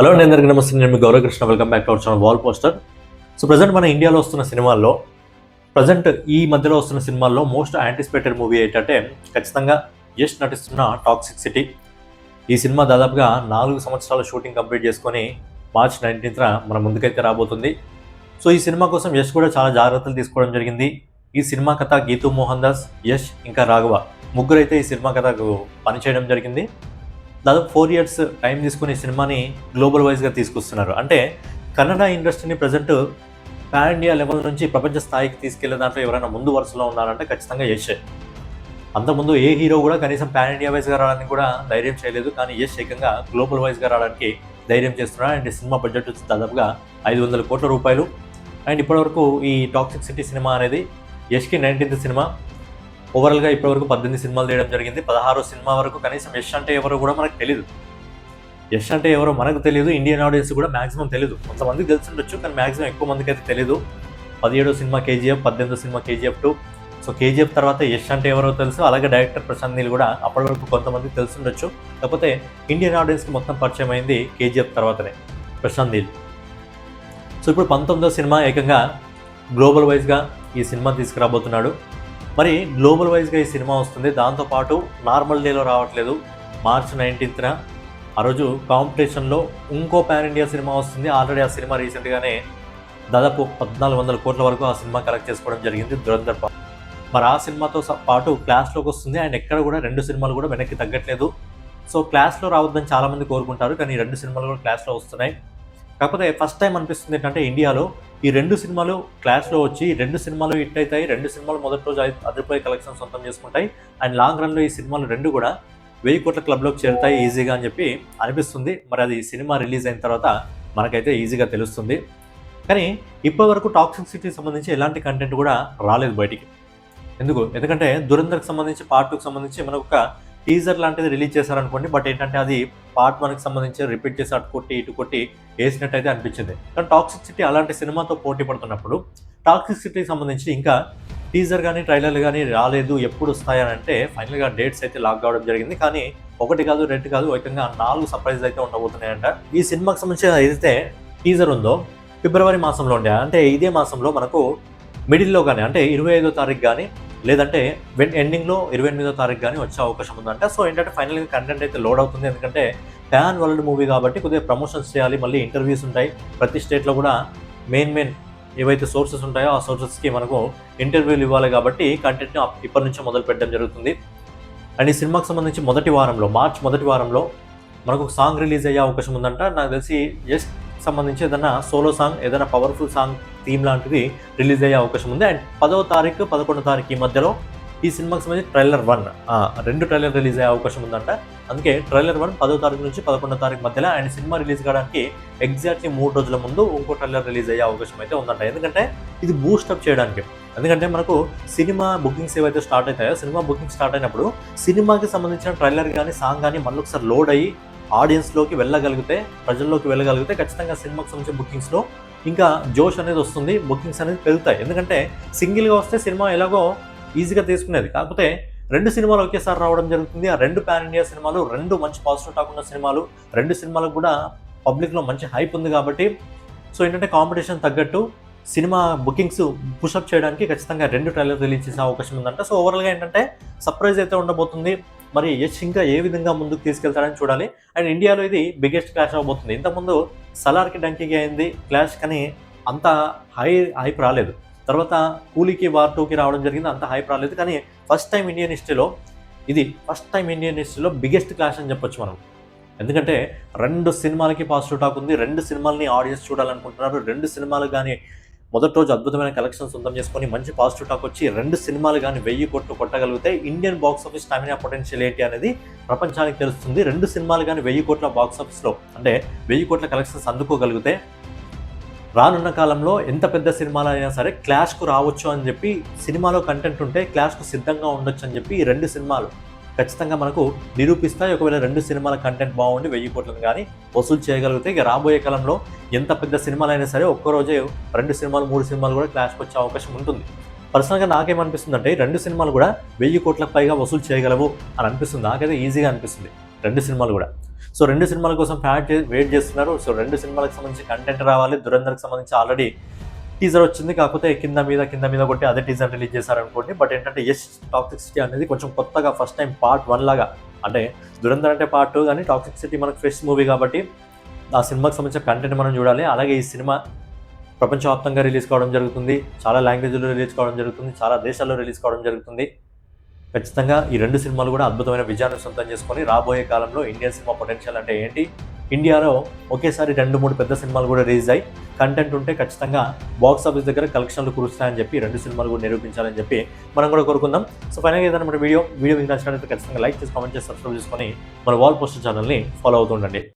Hello అండి అందరికీ నమస్తే. నేను మీ Gaurav Krishna. Welcome back to our channel wall poster. So present మన ఇండియాలో వస్తున్న సినిమాల్లో ప్రజెంట్ ఈ మధ్యలో వస్తున్న సినిమాల్లో మోస్ట్ యాంటిసిపేటెడ్ మూవీ ఏంటంటే ఖచ్చితంగా యష్ నటిస్తున్న టాక్సిక్ సిటీ ఈ సినిమా దాదాపుగా నాలుగు సంవత్సరాల షూటింగ్ కంప్లీట్ చేసుకొని మార్చ్ నైన్టీన్త్న మన ముందుకైతే రాబోతుంది. సో ఈ సినిమా కోసం యష్ కూడా చాలా జాగ్రత్తలు తీసుకోవడం జరిగింది. ఈ సినిమా కథ గీతూ మోహన్ దాస్ యష్ ఇంకా రాఘవ ముగ్గురైతే ఈ సినిమా కథకు పనిచేయడం జరిగింది. దాదాపు ఫోర్ ఇయర్స్ టైం తీసుకుని ఈ సినిమాని గ్లోబల్ వైజ్గా తీసుకొస్తున్నారు. అంటే కన్నడ ఇండస్ట్రీని ప్రజెంట్ పాన్ ఇండియా లెవెల్ నుంచి ప్రపంచ స్థాయికి తీసుకెళ్ళే దాంట్లో ఎవరైనా ముందు వరుసలో ఉన్నారంటే ఖచ్చితంగా యష్ అంతకుముందు ఏ హీరో కూడా కనీసం పాన్ ఇండియా వైజ్గా రావడానికి కూడా ధైర్యం చేయలేదు. కానీ యష్ ఏకంగా గ్లోబల్ వైజ్గా రావడానికి ధైర్యం చేస్తున్నారు అండ్ సినిమా బడ్జెట్ వచ్చి దాదాపుగా ఐదు వందల కోట్ల రూపాయలు. అండ్ ఇప్పటివరకు ఈ టాక్సిక్ సిటీ సినిమా అనేది యష్కి నైన్టీన్త్ సినిమా. ఓవరాల్గా ఇప్పటివరకు పద్దెనిమిది సినిమాలు తీయడం జరిగింది. పదహారు సినిమా వరకు కనీసం యష్ అంటే ఎవరో కూడా మనకు తెలియదు యష్ అంటే ఎవరో మనకు తెలియదు ఇండియన్ ఆడియన్స్ కూడా మాక్సిమం తెలియదు కొంతమందికి తెలిసి ఉండొచ్చు కానీ మాక్సిమం ఎక్కువ మందికి అయితే తెలియదు పదిహేడో సినిమా కేజీఎఫ్ పద్దెనిమిదో cinema KGF two. So KGF తర్వాత యష్ అంటే ఎవరో తెలుసు. అలాగే డైరెక్టర్ ప్రశాంత్ నీల్ కూడా అప్పటి వరకు కొంతమందికి తెలిసి ఉండొచ్చు కాకపోతే ఇండియన్ ఆడియన్స్కి మొత్తం పరిచయం అయింది కేజీఎఫ్ తర్వాతనే ప్రశాంత్ నీల్. సో ఇప్పుడు పంతొమ్మిదో సినిమా ఏకంగా గ్లోబల్ వైజ్గా ఈ సినిమా తీసుకురాబోతున్నాడు. మరి గ్లోబల్ వైజ్గా ఈ సినిమా వస్తుంది. దాంతోపాటు నార్మల్ డేలో రావట్లేదు. మార్చ్ నైన్టీన్త్న ఆ రోజు కాంపిటీషన్లో ఇంకో పాన్ ఇండియా సినిమా వస్తుంది. ఆల్రెడీ ఆ సినిమా రీసెంట్గానే దాదాపు పద్నాలుగు వందల కోట్ల వరకు ఆ సినిమా కలెక్ట్ చేసుకోవడం జరిగింది దురంధర్ మరి ఆ సినిమాతో స- పాటు క్లాస్లోకి వస్తుంది. అండ్ ఎక్కడ కూడా రెండు సినిమాలు కూడా వెనక్కి తగ్గట్లేదు. సో క్లాస్లో రావద్దని చాలామంది కోరుకుంటారు. కానీ ఈ రెండు సినిమాలు కూడా క్లాస్లో వస్తున్నాయి. కాకపోతే ఫస్ట్ టైం అనిపిస్తుంది ఏంటంటే ఇండియాలో ఈ రెండు సినిమాలు క్లాస్లో వచ్చి రెండు సినిమాలు హిట్ అవుతాయి రెండు సినిమాలు మొదటి రోజు అదిరిపోయే కలెక్షన్ సొంతం చేసుకుంటాయి. అండ్ లాంగ్ రన్లో ఈ సినిమాలు రెండు కూడా వెయ్యి కోట్ల క్లబ్లోకి చేరుతాయి ఈజీగా అని చెప్పి అనిపిస్తుంది. మరి అది సినిమా రిలీజ్ అయిన తర్వాత మనకైతే ఈజీగా తెలుస్తుంది. కానీ ఇప్పటి వరకు టాక్సిక్ సిటీకి సంబంధించి ఎలాంటి కంటెంట్ కూడా రాలేదు బయటికి. ఎందుకు? ఎందుకంటే దురంధర్కి సంబంధించి పార్ట్ టూకి సంబంధించి మనకు ఒక టీజర్ లాంటిది రిలీజ్ చేశారనుకోండి బట్ ఏంటంటే అది పార్ట్ వన్కి సంబంధించి రిపీట్ చేసి అటు కొట్టి ఇటు కొట్టి వేసినట్టయితే అనిపించింది. కానీ టాక్సిక్ సిటీ అలాంటి సినిమాతో పోటీ పడుతున్నప్పుడు టాక్సిక్ సిటీకి సంబంధించి ఇంకా టీజర్ కానీ ట్రైలర్ కానీ రాలేదు ఎప్పుడు వస్తాయని అంటే ఫైనల్గా డేట్స్ అయితే లాక్ కావడం జరిగింది. కానీ ఒకటి కాదు రెండు కాదు ఏకంగా నాలుగు సర్ప్రైజ్ అయితే ఉండబోతున్నాయంట. ఈ సినిమాకి సంబంధించిన ఏదైతే టీజర్ ఉందో ఫిబ్రవరి మాసంలో ఉండే అంటే ఇదే మాసంలో మనకు మిడిల్లో కానీ అంటే ఇరవై ఐదో తారీఖు కానీ లేదంటే ఎండింగ్లో ఇరవై ఎనిమిదో తారీఖు కానీ వచ్చే అవకాశం ఉందంటే. సో ఏంటంటే ఫైనల్గా కంటెంట్ అయితే లోడ్ అవుతుంది. ఎందుకంటే ప్యాన్ వరల్డ్ మూవీ కాబట్టి కొద్దిగా ప్రమోషన్స్ చేయాలి. మళ్ళీ ఇంటర్వ్యూస్ ఉంటాయి. ప్రతి స్టేట్లో కూడా మెయిన్ మెయిన్ ఏవైతే సోర్సెస్ ఉంటాయో ఆ సోర్సెస్కి మనకు ఇంటర్వ్యూలు ఇవ్వాలి కాబట్టి కంటెంట్ని ఇప్పటి నుంచే మొదలు పెట్టడం జరుగుతుంది. అండ్ ఈ సినిమాకి సంబంధించి మొదటి వారంలో మార్చ్ మొదటి వారంలో మనకు సాంగ్ రిలీజ్ అయ్యే అవకాశం ఉందంట. నాకు తెలిసి జస్ట్ సంబంధించి ఏదైనా సోలో సాంగ్ ఏదైనా పవర్ఫుల్ సాంగ్ థీమ్ లాంటిది రిలీజ్ అయ్యే అవకాశం ఉంది. అండ్ పదవ తారీఖు పదకొండో తారీఖు ఈ మధ్యలో ఈ సినిమాకి సంబంధించి ట్రైలర్ వన్ రెండు ట్రైలర్ రిలీజ్ అయ్యే అవకాశం ఉందంట. అందుకే ట్రైలర్ వన్ పదో తారీఖు నుంచి పదకొండో తారీఖు మధ్యలో అండ్ సినిమా రిలీజ్ కావడానికి ఎగ్జాక్ట్లీ మూడు రోజుల ముందు ఇంకో ట్రైలర్ రిలీజ్ అయ్యే అవకాశం అయితే ఉందంట. ఎందుకంటే ఇది బూస్టప్ చేయడానికి. ఎందుకంటే మనకు సినిమా బుకింగ్స్ ఏవైతే స్టార్ట్ అవుతాయో సినిమా బుకింగ్ స్టార్ట్ అయినప్పుడు సినిమాకి సంబంధించిన ట్రైలర్ కానీ సాంగ్ కానీ మళ్ళీ ఒకసారి లోడ్ అయ్యి ఆడియన్స్లోకి వెళ్ళగలిగితే ప్రజల్లోకి వెళ్ళగలిగితే ఖచ్చితంగా సినిమాకి సంబంధించిన బుకింగ్స్లో ఇంకా జోష్ అనేది వస్తుంది. బుకింగ్స్ అనేది పెరుగుతాయి. ఎందుకంటే సింగిల్గా వస్తే సినిమా ఎలాగో ఈజీగా తీసుకునేది. కాకపోతే రెండు సినిమాలు ఒకేసారి రావడం జరుగుతుంది. ఆ రెండు పాన్ ఇండియా సినిమాలు రెండు మంచి పాజిటివ్ టాక్ ఉన్న సినిమాలు రెండు సినిమాలకు కూడా పబ్లిక్లో మంచి హైప్ ఉంది కాబట్టి. సో ఏంటంటే కాంపిటీషన్ తగ్గట్టు సినిమా బుకింగ్స్ పుషప్ చేయడానికి ఖచ్చితంగా రెండు ట్రైలర్ రిలీజ్ చేసే అవకాశం ఉందంట. సో ఓవరాల్గా ఏంటంటే సర్ప్రైజ్ అయితే ఉండబోతుంది. మరి యశ్ ఇంకా ఏ విధంగా ముందుకు తీసుకెళ్తాడని చూడాలి. అండ్ ఇండియాలో ఇది బిగ్గెస్ట్ క్లాష్ అవబోతుంది. ఇంతకుముందు సలార్కి డంకింగ్ అయింది క్లాష్ కానీ అంత హై హైప్ రాలేదు. తర్వాత కూలీకి వార్ టూకి రావడం జరిగింది అంత హైప్ రాలేదు. కానీ ఫస్ట్ టైం ఇండియన్ హిస్టరీలో ఇది ఫస్ట్ టైం ఇండియన్ హిస్టరీలో బిగ్గెస్ట్ క్లాష్ అని చెప్పొచ్చు మనం. ఎందుకంటే రెండు సినిమాలకి పాజిటివ్ టాక్ ఉంది రెండు సినిమాలని ఆడియన్స్ చూడాలనుకుంటున్నారు రెండు సినిమాలు కానీ మొదటి రోజు అద్భుతమైన కలెక్షన్ సొంతం చేసుకొని మంచి పాజిటివ్ టాక్ వచ్చి రెండు సినిమాలు కానీ వెయ్యి కోట్లు కొట్టగలిగితే Indian box office stamina potential ఏంటి అనేది ప్రపంచానికి తెలుస్తుంది. రెండు సినిమాలు కానీ వెయ్యి కోట్ల బాక్స్ ఆఫీస్లో అంటే వెయ్యి కోట్ల కలెక్షన్స్ అందుకోగలిగితే రానున్న కాలంలో ఎంత పెద్ద సినిమాలు అయినా సరే క్లాష్కు రావచ్చు అని చెప్పి సినిమాలో కంటెంట్ ఉంటే క్లాష్కు సిద్ధంగా ఉండొచ్చు అని చెప్పి ఈ రెండు సినిమాలు ఖచ్చితంగా మనకు నిరూపిస్తాయి. ఒకవేళ రెండు సినిమాల కంటెంట్ బాగుండి వెయ్యి కోట్లను కానీ వసూలు చేయగలిగితే ఇక రాబోయే కాలంలో ఎంత పెద్ద సినిమాలు అయినా సరే ఒక్కరోజే రెండు సినిమాలు మూడు సినిమాలు కూడా క్లాష్కి వచ్చే అవకాశం ఉంటుంది. పర్సనల్గా నాకేమనిపిస్తుంది అంటే రెండు సినిమాలు కూడా వెయ్యి కోట్లకు పైగా వసూలు చేయగలవు అని అనిపిస్తుంది. నాకైతే ఈజీగా అనిపిస్తుంది రెండు సినిమాలు కూడా. సో రెండు సినిమాల కోసం ఫ్యాట్ వెయిట్ చేస్తున్నారు. సో రెండు సినిమాలకు సంబంధించి కంటెంట్ రావాలి. దురంధర్కి సంబంధించి ఆల్రెడీ టీజర్ వచ్చింది. కాకపోతే కింద మీద కింద మీద కొట్టి అదే టీజర్ రిలీజ్ చేశారనుకోండి. బట్ ఏంటంటే ఎస్ టాక్సిక్ సిటీ అనేది కొంచెం కొత్తగా ఫస్ట్ టైం పార్ట్ వన్ లాగా. అంటే దురంధర్ అంటే పార్ట్ టూ కానీ టాక్సిసిటీ మనకు ఫ్రెష్ మూవీ కాబట్టి ఆ సినిమాకి సంబంధించిన కంటెంట్ మనం చూడాలి. అలాగే ఈ సినిమా ప్రపంచవ్యాప్తంగా రిలీజ్ కావడం జరుగుతుంది. చాలా లాంగ్వేజ్లో రిలీజ్ కావడం జరుగుతుంది. చాలా దేశాల్లో రిలీజ్ కావడం జరుగుతుంది. ఖచ్చితంగా ఈ రెండు సినిమాలు కూడా అద్భుతమైన విజయాన్ని సొంతం చేసుకొని రాబోయే కాలంలో ఇండియన్ సినిమా పొటెన్షియల్ అంటే ఏంటి? ఇండియాలో ఒకేసారి రెండు మూడు పెద్ద సినిమాలు కూడా రిలీజ్ అయ్యి కంటెంట్ ఉంటే ఖచ్చితంగా బాక్స్ ఆఫీస్ దగ్గర కలెక్షన్లు కురుస్తాయని చెప్పి రెండు సినిమాలు కూడా నిరూపించాలని చెప్పి మనం కూడా కోరుకుందాం. సో ఫైనల్గా ఏదైనా మన వీడియో వీడియో మీకు నచ్చినట్లయితే ఖచ్చితంగా లైక్ చేసి కామెంట్ చేసి సబ్స్క్రైబ్ చేసుకొని మన వాల్ పోస్టర్ ఛానల్ని ఫాలో అవుతుండండి